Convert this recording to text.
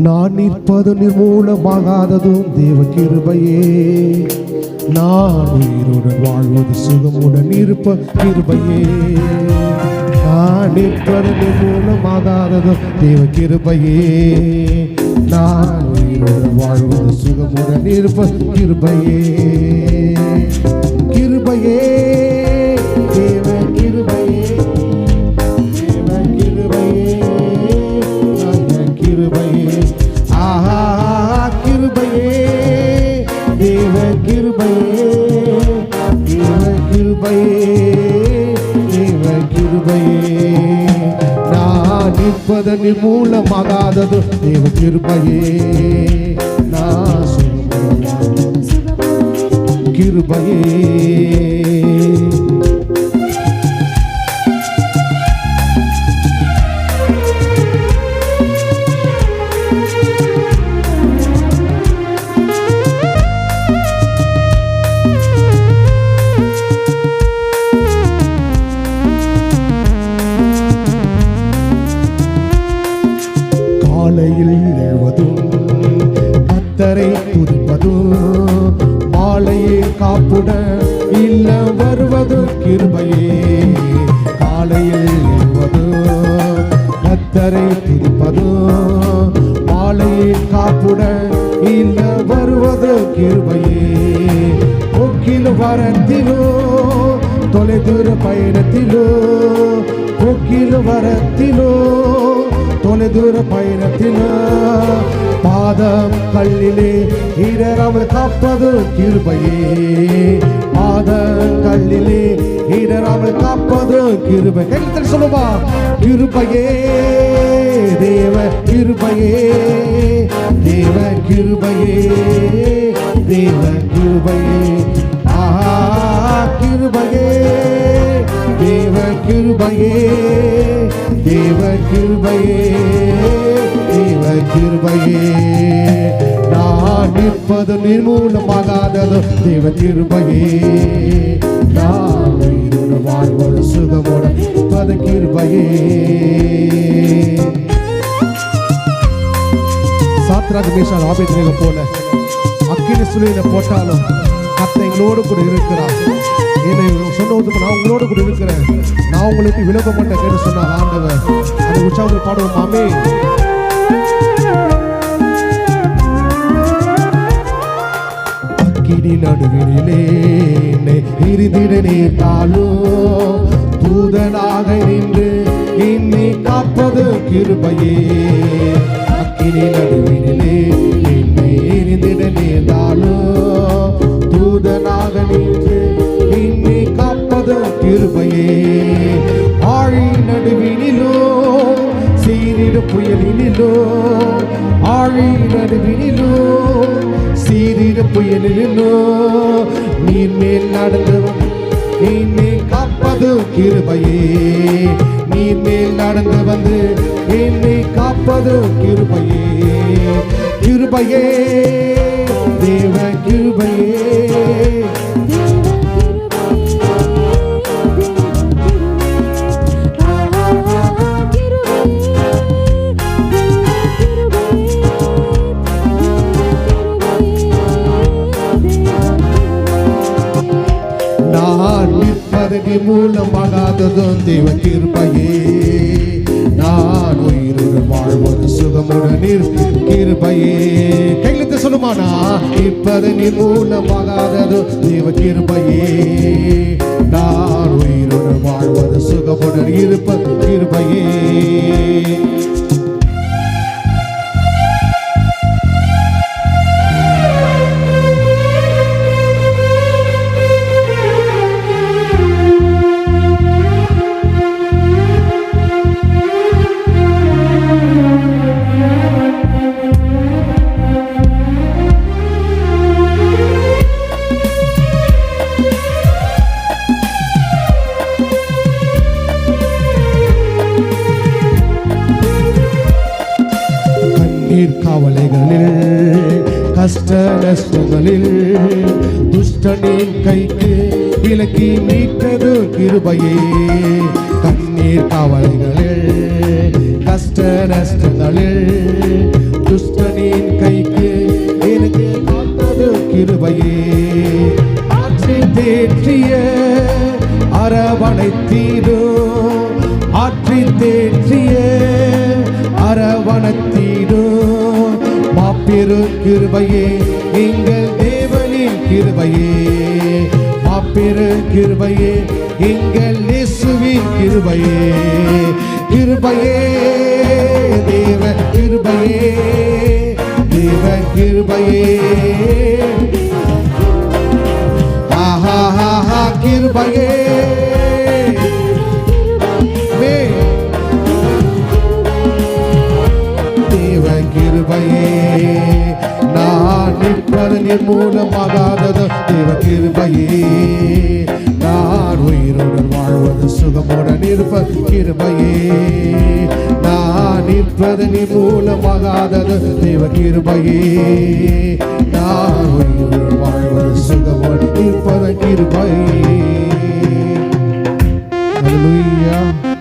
நான் நிற்பது நிர்மூலமாகாததும் தேவ கிருபையே. நான் உயிருடன் வாழ்வது சுகமுடன் இருப்ப கிருபையே. நான் நிற்பது நிர்மூலமாகாததும் தேவ கிருபையே. நான் உயிருடன் வாழ்வது சுகமுடன் இருப்ப கிருபையே. கிருபையே. கிருபையே தேவ கிருபையே தேவ கிருபையே நான் நிற்பதன் மூலமாகாதது தேவ கிருபையே. நான் கிருபையே. காப்புடன் இல்ல வருவது கிருபையே. காலையில் எழுவதும் கத்தரை துதிப்பதும் மாலையே காப்புடன் இல்ல வருவது கிருபையே. போக்கில் வரத்திலோ தொலைதூர பயணத்திலோ போக்கில் வரத்திலோ தொலைதூர பயணத்திலோ பாதம் கல்லிலே இடராமல் காப்பது கிருபையே. பாதம் கல்லிலே இடராமல் காப்பது கிருபை. கைத்தல் சொல்லுமா கிருபையே தேவ கிருபையே தேவ கிருபையே தேவ கிருபையே. ஆஹா கிருபையே தேவ கிருபையே தேவ கிருபையே. தேவ கிருபையே. நான் நிற்பது நிர்மூலமாகாதது தேவ கிருபையே. நான் உயிருடன் வாழ்வது சுகமுடன் பது கிருபையே. சாத்ராக் மேஷால் ஆபேத்ரேக போல அக்கினி சுழியில போட்டாலும் கத்தை எங்களோடு கூட இருக்கிறார். என்னை சொன்னதுக்கு நான் உங்களோடு கூட இருக்கிறேன். நான் உங்களுக்கு விலக மாட்டேன் கேட்டு சொன்னார் ஆண்டவர். அந்த உற்சாகத்தில் பாடுவோம் மாமே இடி நடுவினிலே என்னை இருந்திட நேர்த்தாலும் தூதனாக நின்று என்னை காப்பது கிருபையே. அக்கினி நடுவினிலே என்னை இருந்திட நேர்ந்தாலும் தூதனாக நின்று என்னை காப்பது கிருபையே. ஆழி நடுவினிலோ சீரிட புயலினிலோ ஆழி நடுவினிலோ சீரிட நீர் மேல் நடந்து என்னை காப்பது கிருபையே. நீர் மேல் நடந்து வந்து என்னை காப்பது கிருபையே. கிருபையே. நிற்பதற்கு மூலமாகாததும் தேவ கிருபையே நான் உயிருடன் வாழ்வது சுகமுடன் நிற் கிருபையே கையிலத்து சொல்லுமானா நான் நிற்பதற்கு மூலமாகாதது தேவ கிருபையே நான் உயிருடன் வாழ்வது சுகமுடன் இருப்பது கிருபையே கவலைகளில் கஷ்ட நஷ்டங்களில் துஷ்டனின் கைக்கு விலக்கி மீட்டது கிருபையே. கண்ணீர் கவலைகளில் கஷ்ட நஷ்டங்களில் துஷ்டனின் கைக்கு எனக்கு காத்தது கிருபையே. ஆட்சி தேற்றிய அரவணை தீரும் ஆற்றி தேற்றிய அரவணத்தீ கிருபையே எங்கள் தேவனின் கிருபையே. மாப்பெரு கிருபையே எங்கள் இயேசுவின் கிருபையே. கிருபையே தேவ கிருபையே தேவ கிருபையே. ஆஹா ஆஹா கிருபையே. மூலமாகாதது. தேவ கிருபையே நான் உயிருடன் வாழ்வது சுகமுடன் இருப்பது கிருபையே. நான் நிற்பது நீ மூலமாகாதது. தேவ கிருபையே நான் உயிருடன் வாழ்வது சுகமுடன் இருப்பது கிருபையே. Hallelujah.